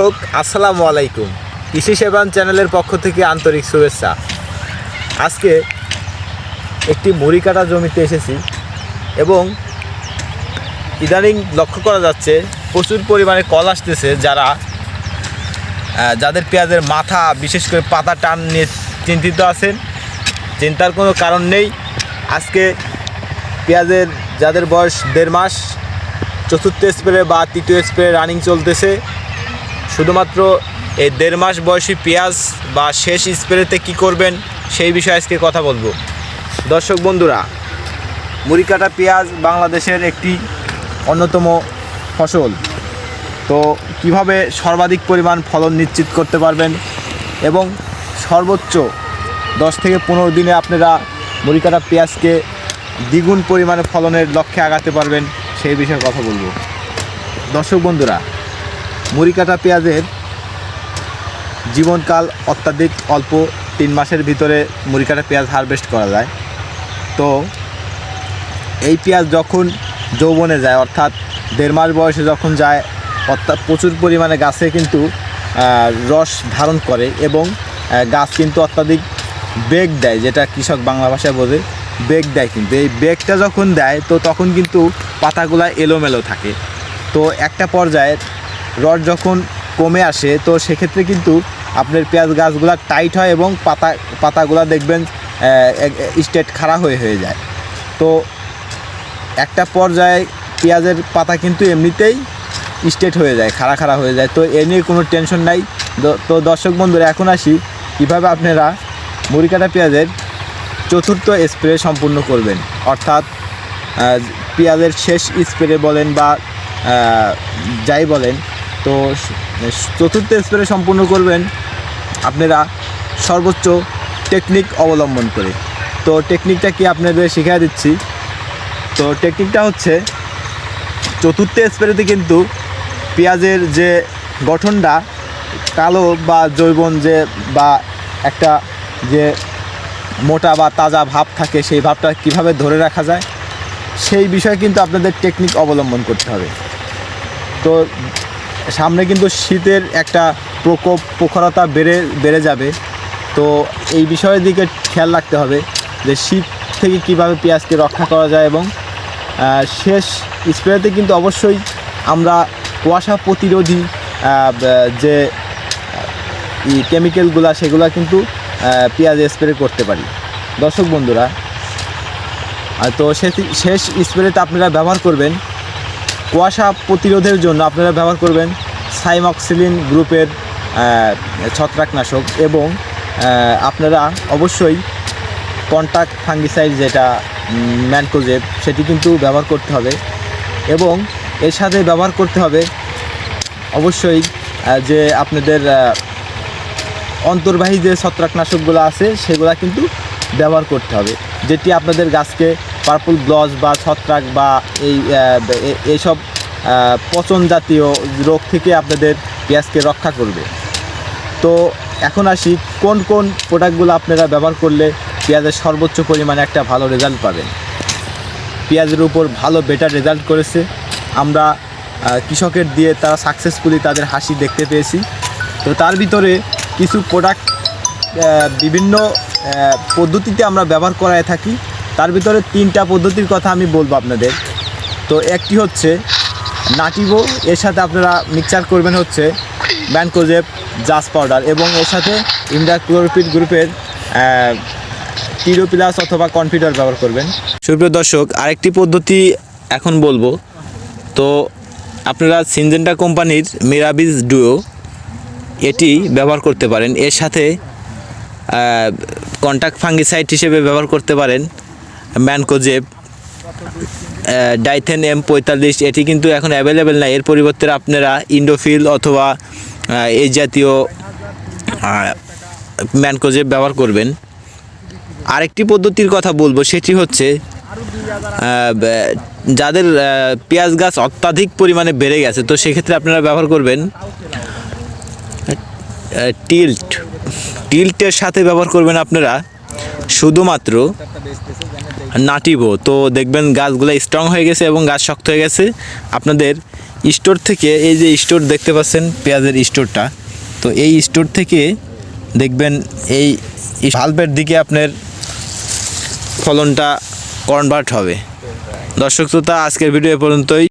দর্শক, আসসালামু আলাইকুম। কৃষি সেবান চ্যানেলের পক্ষ থেকে আন্তরিক শুভেচ্ছা। আজকে একটি মুড়ি কাটা জমিতে এসেছি এবং ইদানিং লক্ষ্য করা যাচ্ছে, প্রচুর পরিমাণে কল আসতেছে যারা যাদের পেঁয়াজের মাথা, বিশেষ করে পাতা টান নিয়ে চিন্তিত আছেন। চিন্তার কোনো কারণ নেই। আজকে পেঁয়াজের, যাদের বয়স দেড় মাস, চতুর্থ স্প্রে বা তৃতীয় স্প্রে রানিং চলতেছে। শুধুমাত্র এই দেড় মাস বয়সী পেঁয়াজ বা শেষ স্প্রেতে কি করবেন সেই বিষয়ে আজকে কথা বলব। দর্শক বন্ধুরা মুড়ি কাটা পেঁয়াজ বাংলাদেশের একটি অন্যতম ফসল। তো কীভাবে সর্বাধিক পরিমাণ ফলন নিশ্চিত করতে পারবেন এবং সর্বোচ্চ দশ থেকে পনেরো দিনে আপনারা মুড়ি কাটা পেঁয়াজকে দ্বিগুণ পরিমাণে ফলনের লক্ষ্যে আগাতে পারবেন সেই বিষয়ে কথা বলব। দর্শক বন্ধুরা মুড়ি কাটা পেঁয়াজের জীবনকাল অত্যাধিক অল্প তিন মাসের ভিতরে মুড়ি কাটা পেঁয়াজ হারভেস্ট করা যায়। তো এই পেঁয়াজ যখন যৌবনে যায়, অর্থাৎ দেড় মাস বয়সে যখন যায়, অর্থাৎ প্রচুর পরিমাণে গাছে কিন্তু রস ধারণ করে এবং গাছ কিন্তু অত্যাধিক বেগ দেয়, যেটা কৃষক বাংলা ভাষায় বোঝে, বেগ দেয় কিন্তু। এই বেগটা যখন দেয়, তো তখন কিন্তু পাতাগুলা এলোমেলো থাকে। তো একটা পর্যায়ে রড যখন কমে আসে, তো সেক্ষেত্রে কিন্তু আপনার পেঁয়াজ গাছগুলা টাইট হয় এবং পাতা, পাতাগুলা দেখবেন স্টেট খাড়া হয়ে হয়ে যায়। তো একটা পর্যায়ে পেঁয়াজের পাতা কিন্তু এমনিতেই স্টেট হয়ে যায়, খাড়া খাড়া হয়ে যায়। তো এ নিয়ে কোনো টেনশন নাই। তো দর্শক বন্ধুরা, এখন আসি কীভাবে আপনারা মুড়ি কাটা পেঁয়াজের চতুর্থ স্প্রে সম্পূর্ণ করবেন। অর্থাৎ পেঁয়াজের শেষ স্প্রে বলেন বা যাই বলেন তো চতুর্থ স্প্রে সম্পূর্ণ করবেন আপনারা সর্বোচ্চ টেকনিক অবলম্বন করে। তো টেকনিকটা কি আপনাদের শিখিয়ে দিচ্ছি। তো টেকনিকটা হচ্ছে, চতুর্থ স্প্রেতে কিন্তু পেঁয়াজের যে গঠনটা, কালো বা জৈবন যে বা একটা যে মোটা বা তাজা ভাব থাকে, সেই ভাবটা কীভাবে ধরে রাখা যায়, সেই বিষয়ে কিন্তু আপনাদের টেকনিক অবলম্বন করতে হবে। তো সামনে কিন্তু শীতের একটা প্রকোপ, প্রখরতা বেড়ে বেড়ে যাবে। তো এই বিষয়ের দিকে খেয়াল রাখতে হবে যে শীত থেকে কীভাবে পেঁয়াজকে রক্ষা করা যায় এবং শেষ স্প্রেতে কিন্তু অবশ্যই আমরা কুয়াশা প্রতিরোধী যে কেমিক্যালগুলা সেগুলো কিন্তু পেঁয়াজ স্প্রে করতে পারি। দর্শক বন্ধুরা তো শেষ স্প্রেটা আপনারা ব্যবহার করবেন। কুয়াশা প্রতিরোধের জন্য আপনারা ব্যবহার করবেন সাইমক্সিলিন গ্রুপের ছত্রাকনাশক এবং আপনারা অবশ্যই কন্টাক্ট ফাঙ্গিসাইড যেটা ম্যানকোজেব সেটি কিন্তু ব্যবহার করতে হবে এবং এর সাথে ব্যবহার করতে হবে অবশ্যই যে আপনাদের অন্তর্বাহী যে ছত্রাকনাশকগুলো আছে সেগুলো কিন্তু ব্যবহার করতে হবে যেটি আপনাদের গাছকে পার্পল ব্লজ বা ছত্রাক বা এই এইসব পচন জাতীয় রোগ থেকে আপনাদের পেঁয়াজকে রক্ষা করবে। তো এখন আসি কোন কোন প্রোডাক্টগুলো আপনারা ব্যবহার করলে পেঁয়াজের সর্বোচ্চ পরিমাণে একটা ভালো রেজাল্ট পাবেন। পেঁয়াজের উপর ভালো, বেটার রেজাল্ট করেছে। আমরা কৃষকের দিয়ে তারা সাকসেসফুলি তাদের হাসি দেখতে পেয়েছি। তো তার ভিতরে কিছু প্রোডাক্ট বিভিন্ন পদ্ধতিতে আমরা ব্যবহার করায় থাকি। তার ভিতরে তিনটা পদ্ধতির কথা আমি বলব আপনাদের। তো একটি হচ্ছে নাটিভো এর সাথে আপনারা মিক্সচার করবেন হচ্ছে ম্যানকোজেব জাস পাউডার এবং এর সাথে ইন্ডাক্লোরোপিড গ্রুপের টিরো প্লাস অথবা কনফিডার ব্যবহার করবেন। সুপ্রিয় দর্শক, আরেকটি পদ্ধতি এখন বলব। তো আপনারা সিনজেন্টা কোম্পানির মিরাবিজ ডুও এটি ব্যবহার করতে পারেন। এর সাথে কন্টাক্ট ফাঙ্গিসাইড হিসেবে ব্যবহার করতে পারেন। ম্যানকোজেব ডাইথেন এম পঁয়তাল্লিশ, এটি কিন্তু এখন অ্যাভেলেবেল না এর পরিবর্তে আপনারা ইন্ডোফিল অথবা এই জাতীয় ম্যানকোজেব ব্যবহার করবেন। আরেকটি পদ্ধতির কথা বলব, সেটি হচ্ছে যাদের পেঁয়াজ গাছ অত্যাধিক পরিমাণে বেড়ে গেছে, তো সেক্ষেত্রে আপনারা ব্যবহার করবেন টিল্ট। টিল্টের সাথে ব্যবহার করবেন আপনারা শুধুমাত্র নাটিভো তো দেখবেন গাছগুলো স্ট্রং হয়ে গেছে এবং গাছ শক্ত হয়ে গেছে। আপনাদের স্টোর থেকে এই যে স্টোর দেখতে পাচ্ছেন, পেঁয়াজের স্টোরটা। তো এই স্টোর থেকে দেখবেন এই ভালভের দিকে আপনার ফলনটা কনভার্ট হবে। দর্শক শ্রোতা, আজকের ভিডিও এ পর্যন্তই।